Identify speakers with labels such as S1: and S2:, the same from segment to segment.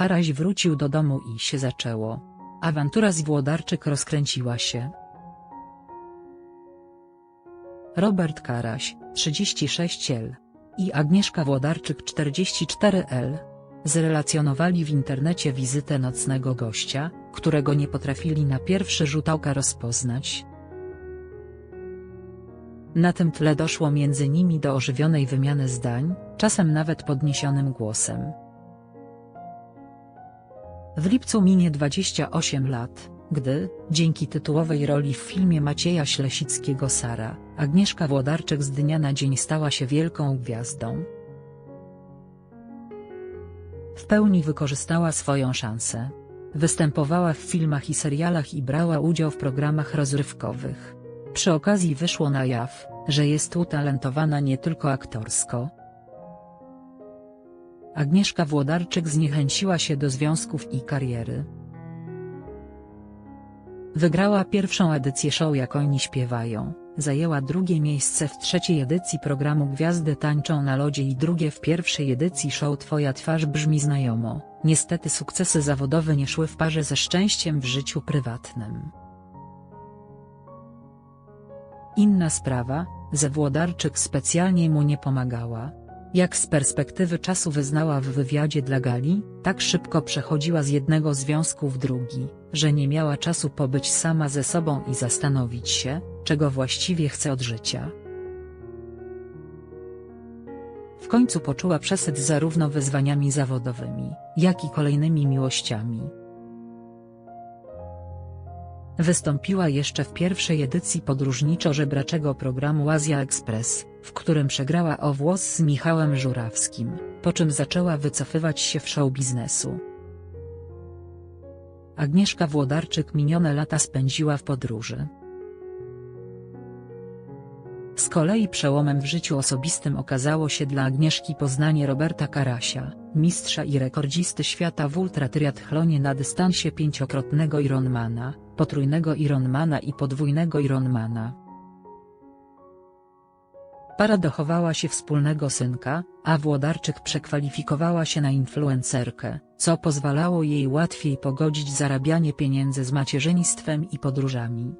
S1: Karaś wrócił do domu i się zaczęło. Awantura z Włodarczyk rozkręciła się. Robert Karaś, 36L i Agnieszka Włodarczyk 44L zrelacjonowali w internecie wizytę nocnego gościa, którego nie potrafili na pierwszy rzut oka rozpoznać. Na tym tle doszło między nimi do ożywionej wymiany zdań, czasem nawet podniesionym głosem. W lipcu minie 28 lat, gdy, dzięki tytułowej roli w filmie Macieja Ślesickiego Sara, Agnieszka Włodarczyk z dnia na dzień stała się wielką gwiazdą. W pełni wykorzystała swoją szansę. Występowała w filmach i serialach i brała udział w programach rozrywkowych. Przy okazji wyszło na jaw, że jest utalentowana nie tylko aktorsko. Agnieszka Włodarczyk zniechęciła się do związków i kariery. Wygrała pierwszą edycję show Jak oni śpiewają, zajęła drugie miejsce w trzeciej edycji programu Gwiazdy tańczą na lodzie i drugie w pierwszej edycji show Twoja twarz brzmi znajomo. Niestety sukcesy zawodowe nie szły w parze ze szczęściem w życiu prywatnym. Inna sprawa, że Włodarczyk specjalnie mu nie pomagała. Jak z perspektywy czasu wyznała w wywiadzie dla Gali, tak szybko przechodziła z jednego związku w drugi, że nie miała czasu pobyć sama ze sobą i zastanowić się, czego właściwie chce od życia. W końcu poczuła przesyt zarówno wyzwaniami zawodowymi, jak i kolejnymi miłościami. Wystąpiła jeszcze w pierwszej edycji podróżniczo-żebraczego programu Azja Express, w którym przegrała o włos z Michałem Żurawskim, po czym zaczęła wycofywać się w show biznesu. Agnieszka Włodarczyk minione lata spędziła w podróży. Kolei przełomem w życiu osobistym okazało się dla Agnieszki poznanie Roberta Karasia, mistrza i rekordzisty świata w ultratriathlonie na dystansie pięciokrotnego Ironmana, potrójnego Ironmana i podwójnego Ironmana. Para dochowała się wspólnego synka, a Włodarczyk przekwalifikowała się na influencerkę, co pozwalało jej łatwiej pogodzić zarabianie pieniędzy z macierzyństwem i podróżami.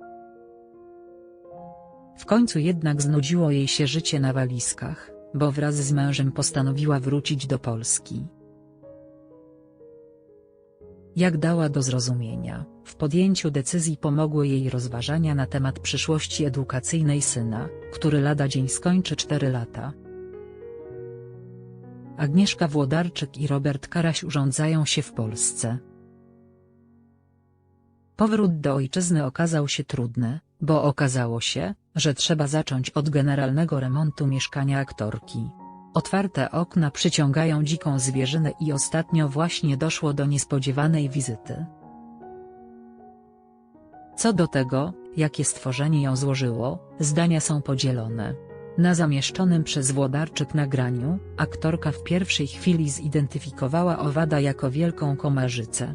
S1: W końcu jednak znudziło jej się życie na walizkach, bo wraz z mężem postanowiła wrócić do Polski. Jak dała do zrozumienia, w podjęciu decyzji pomogły jej rozważania na temat przyszłości edukacyjnej syna, który lada dzień skończy 4 lata. Agnieszka Włodarczyk i Robert Karaś urządzają się w Polsce. Powrót do ojczyzny okazał się trudny, bo okazało się, że trzeba zacząć od generalnego remontu mieszkania aktorki. Otwarte okna przyciągają dziką zwierzynę i ostatnio właśnie doszło do niespodziewanej wizyty. Co do tego, jakie stworzenie ją złożyło, zdania są podzielone. Na zamieszczonym przez Włodarczyk nagraniu, aktorka w pierwszej chwili zidentyfikowała owada jako wielką komarzycę.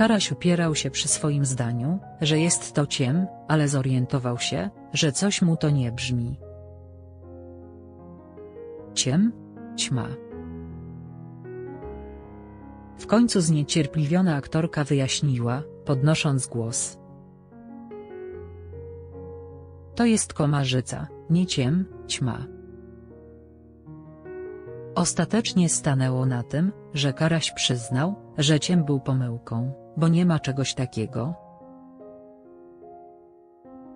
S1: Karaś upierał się przy swoim zdaniu, że jest to ciem, ale zorientował się, że coś mu to nie brzmi. Ciem? Ćma. W końcu zniecierpliwiona aktorka wyjaśniła, podnosząc głos. To jest komarzyca, nie ciem, ćma. Ostatecznie stanęło na tym, że Karaś przyznał, że ciem był pomyłką, bo nie ma czegoś takiego.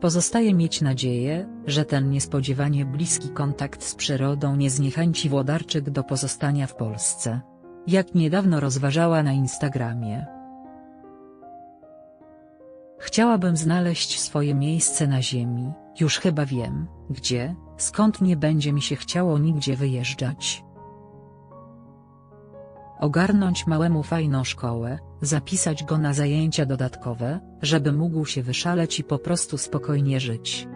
S1: Pozostaje mieć nadzieję, że ten niespodziewanie bliski kontakt z przyrodą nie zniechęci Włodarczyk do pozostania w Polsce. Jak niedawno rozważała na Instagramie. Chciałabym znaleźć swoje miejsce na ziemi, już chyba wiem, gdzie, skąd nie będzie mi się chciało nigdzie wyjeżdżać. Ogarnąć małemu fajną szkołę, zapisać go na zajęcia dodatkowe, żeby mógł się wyszaleć i po prostu spokojnie żyć.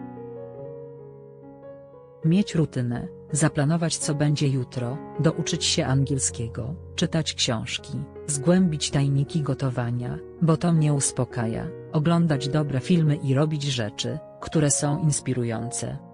S1: Mieć rutynę, zaplanować co będzie jutro, douczyć się angielskiego, czytać książki, zgłębić tajniki gotowania, bo to mnie uspokaja, oglądać dobre filmy i robić rzeczy, które są inspirujące.